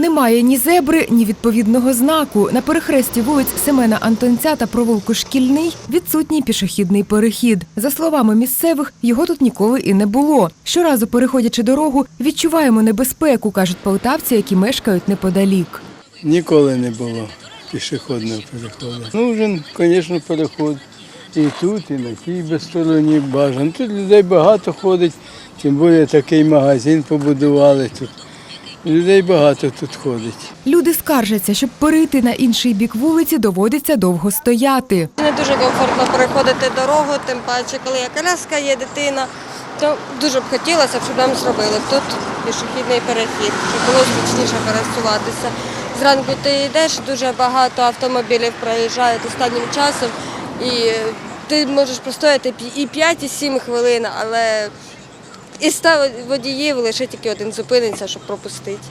Немає ні зебри, ні відповідного знаку. На перехресті вулиць Семена Антонця та провулку Шкільний відсутній пішохідний перехід. За словами місцевих, його тут ніколи і не було. Щоразу переходячи дорогу, відчуваємо небезпеку, кажуть полтавці, які мешкають неподалік. Ніколи не було пішохідного переходу. Ну, вже, звісно, переход. І тут, і на тій без стороні бажано. Тут людей багато ходить, тим більше такий магазин побудували тут. Людей багато тут ходить. Люди скаржаться, щоб перейти на інший бік вулиці, доводиться довго стояти. Не дуже комфортно переходити дорогу, тим паче, коли є коляска, є дитина. То дуже б хотілося, щоб нам зробили тут пішохідний перехід, щоб було зручніше пересуватися. Зранку ти йдеш, дуже багато автомобілів проїжджають останнім часом, і ти можеш простояти і 5, і 7 хвилин, але із 100 водіїв лише тільки один зупиниться, щоб пропустити.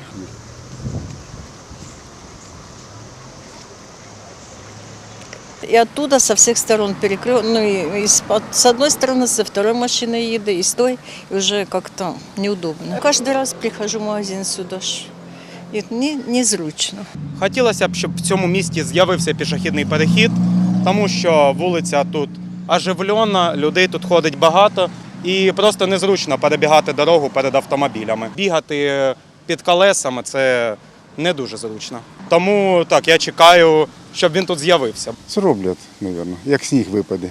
И оттуда со всех сторон перекрыл, ну и, и с, от- с одной стороны, со второй машины еды, и с той, и уже как-то неудобно. Каждый раз прихожу в магазин сюда ж, и не, незручно. Хотілося б, щоб в цьому місті з'явився пішохідний перехід, тому що вулиця тут оживлена, людей тут ходить багато і просто незручно перебігати дорогу перед автомобілями. Бігати під колесами це не дуже зручно. Тому так, я чекаю, щоб він тут з'явився. Це роблять, мабуть, як сніг випаде.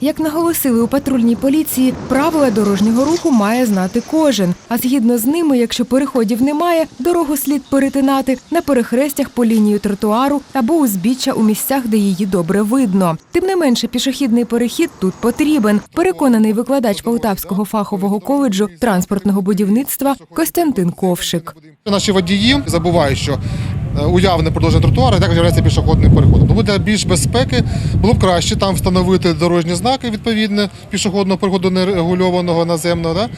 Як наголосили у патрульній поліції, правила дорожнього руху має знати кожен. А згідно з ними, якщо переходів немає, дорогу слід перетинати на перехрестях по лінію тротуару або узбіччя у місцях, де її добре видно. Тим не менше, пішохідний перехід тут потрібен. Переконаний викладач Полтавського фахового коледжу транспортного будівництва Костянтин Ковшик. Наші водії забувають, що уявне продовження тротуару і також є пішохідним переходом. Тому для більш безпеки було б краще там встановити дорожні знаки відповідне пішохідного переходу нерегульованого наземного, да?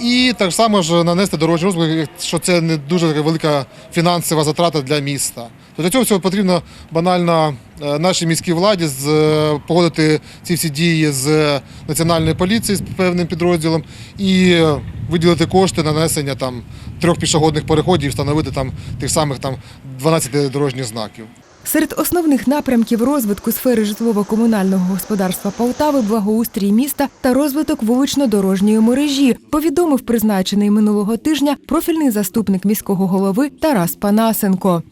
і так само ж нанести дорожній розвиток, що це не дуже така велика фінансова затрата для міста. То для цього всього потрібно банально е, нашій міській владі з, е, погодити ці всі дії з національної поліції з певним підрозділом і е, виділити кошти на нанесення там трьох пішохідних переходів, встановити там тих самих там 12 дорожніх знаків. Серед основних напрямків розвитку сфери житлово-комунального господарства Полтави благоустрій міста та розвиток вулично-дорожньої мережі, повідомив призначений минулого тижня профільний заступник міського голови Тарас Панасенко.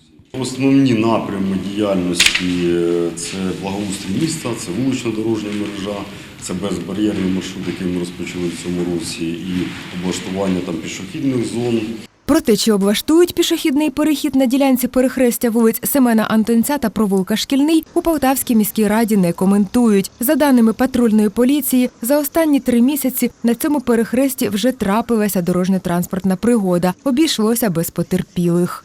Основні напрями діяльності е, це благоустрій міста, це вулично-дорожня мережа, це безбар'єрний маршрут, який ми розпочали в цьому році, і облаштування там пішохідних зон. Про те, чи облаштують пішохідний перехід на ділянці перехрестя вулиць Семена Антонця та провулка Шкільний, у Полтавській міській раді не коментують. За даними патрульної поліції, за останні три місяці на цьому перехресті вже трапилася дорожньо-транспортна пригода. Обійшлося без потерпілих.